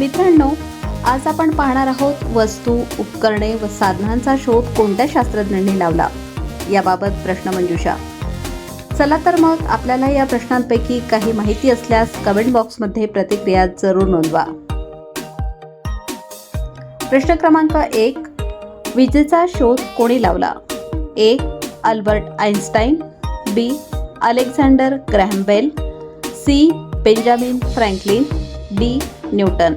मित्रांनो आज आपण पाहणार आहोत वस्तू उपकरणे व साधनांचा शोध कोणत्या शास्त्रज्ञांनी लावला? याबाबत प्रश्नमंजुषा चला तर मग आपल्याला या प्रश्नांपैकी काही माहिती असल्यास कमेंट बॉक्समध्ये प्रतिक्रिया जरूर नोंदवा. प्रश्न क्रमांक एक विजेचा शोध कोणी लावला? A Albert Einstein B Alexander Graham Bell C Benjamin Franklin D Newton.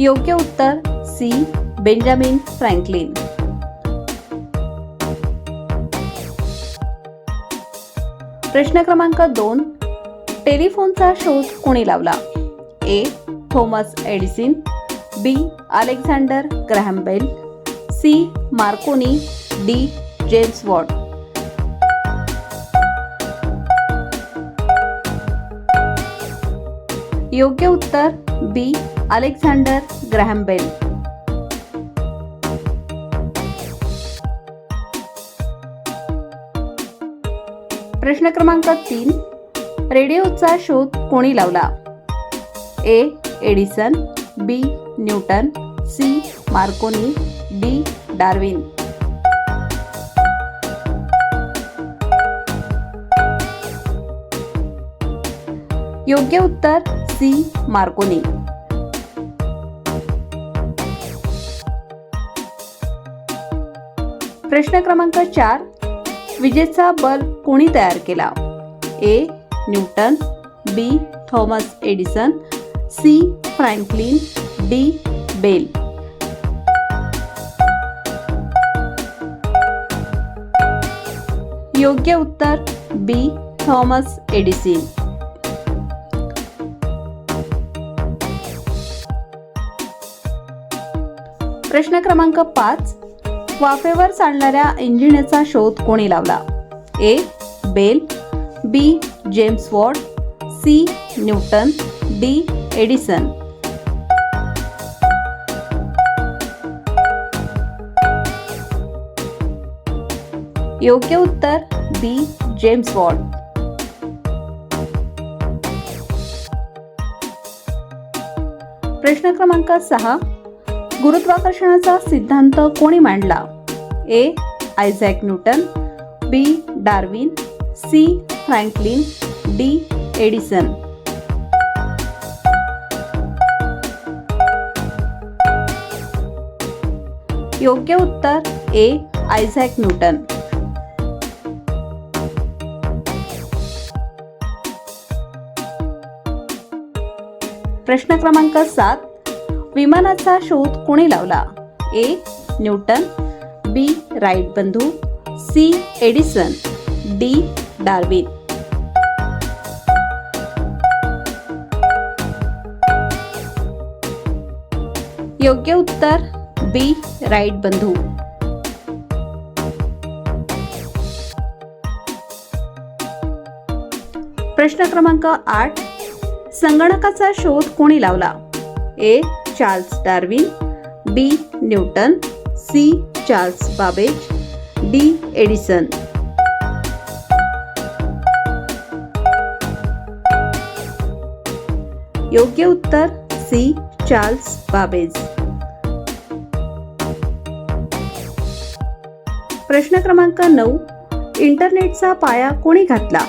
योग्य उत्तर सी बेंजामिन फ्रँकलिन. प्रश्न क्रमांक दोन टेलिफोनचा शोध कोणी लावला? A Thomas Edison B Alexander Graham Bell C Marconi D James Watt. योग्य उत्तर बी अलेक्झांडर ग्रॅहम बेल. प्रश्न क्रमांक तीन. रेडिओचा शोध कोणी लावला? A. Edison B. Newton C. Marconi D. Darwin. योग्य उत्तर सी. मार्कोनी. प्रश्न क्रमांक चार. विजेचा बल्ब कोणी तयार केला? A. Newton B. Thomas Edison C. Franklin D. Bell. योग्य उत्तर बी. Thomas Edison. प्रश्न क्रमांक पाच. वाफेवर चालणाऱ्या इंजिनेचा शोध कोणी लावला? A. Bell B. James Ward C. Newton D. Edison. योग्य उत्तर बी. James ward. प्रश्न क्रमांक सहा. गुरुत्वाकर्षणाचा सिद्धांत कोणी मांडला? A. Isaac Newton B. Darwin C. Franklin D. Edison. योग्य उत्तर ए. Isaac Newton. प्रश्न क्रमांक सात. विमानाचा शोध कोणी लावला? ए. Newton B. राईट बंधू सी. Edison D. डार्विन. योग्य उत्तर बी. राईट बंधू. प्रश्न क्रमांक आठ. संगणकाचा शोध कोणी लावला? A. Charles Darwin B. Newton C. Charles Babbage D. Edison. योग्य उत्तर सी. Charles Babbage. प्रश्न क्रमांक नऊ. इंटरनेटचा पाया कोणी घातला?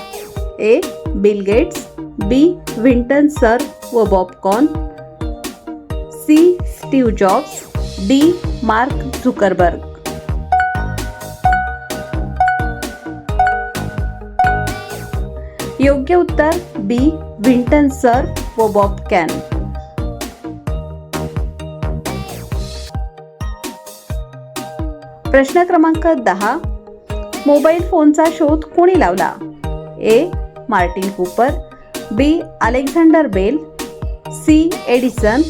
A. Bill Gates B. Vinton Cerf व Bob Kahn C. Steve Jobs D. Mark Zuckerberg. योग्य उत्तर बी. विंटन सर व बॉब कॅन. प्रश्न क्रमांक दहा. मोबाईल फोनचा शोध कोणी लावला? A. Martin Cooper B. Alexander Bell C. Edison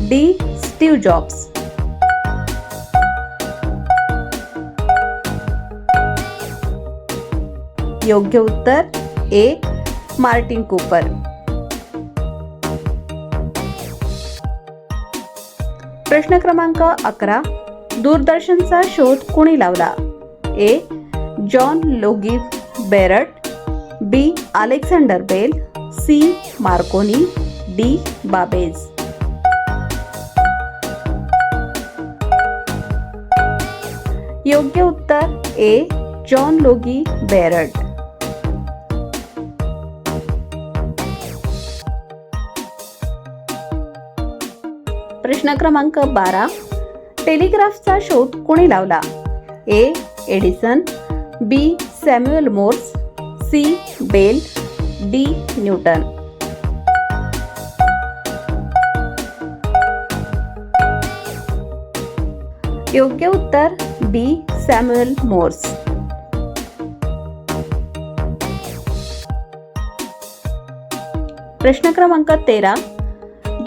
D Steve Jobs. योग्य उत्तर ए मार्टिन कूपर. प्रश्न क्रमांक अकरा दूरदर्शनचा शोध कोणी लावला? A John Logie Baird B Alexander Bell C Marconi D Babbage. योग्य उत्तर ए जॉन लोगी बेरट प्रश्न क्रमांक बारा. टेलिग्राफचा शोध कोणी लावला? A Edison. B Samuel Morse. C Bell. D Newton. योग्य उत्तर बी सॅम्युअल मोर्स. प्रश्न क्रमांक तेरा.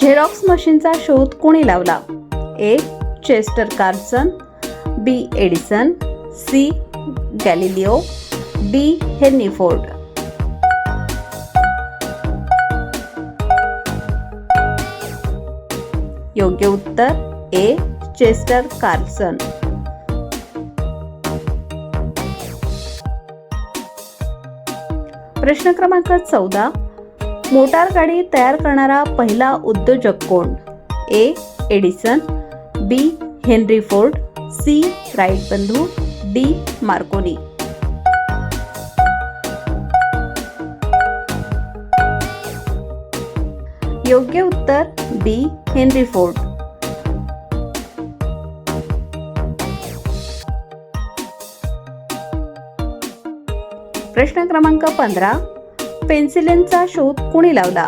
झेरॉक्स मशीनचा शोध कोणी लावला? A Chester Carson B Edison C Galileo D Henry Ford योग्य उत्तर ए चेस्टर कार्सन प्रश्न क्रमांक चौदा. मोटार गाडी तयार करणारा पहिला उद्योजक कोण? A. Edison B. Henry Ford C. Wright बंधू डी. मार्कोनी. योग्य उत्तर बी. Henry Ford. प्रश्न क्रमांक पंधरा. पेन्सिलिनचा शोध कोणी लावला?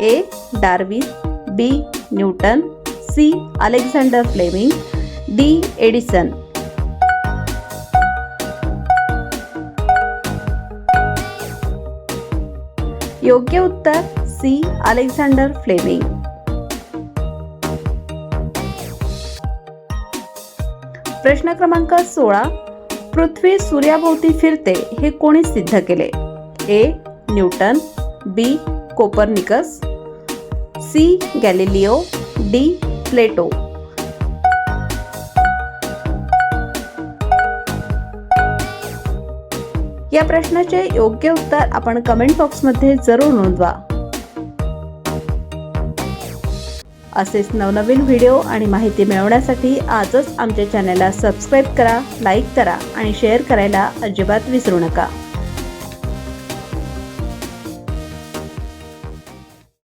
A. Darwin B. Newton C. Alexander Fleming D. Edison. योग्य उत्तर सी. Alexander Fleming. प्रश्न क्रमांक सोळा. पृथ्वी सूर्याभोवती फिरते हे कोणी सिद्ध केले? A. Newton B. Copernicus C. Galileo D. Plato. या प्रश्नाचे योग्य उत्तर आपण कमेंट बॉक्समध्ये जरूर नोंदवा. असेच नवनवीन व्हिडिओ आणि माहिती मिळवण्यासाठी आजच आमच्या चॅनलला सबस्क्राईब करा लाईक करा आणि शेअर करायला अजिबात विसरू नका.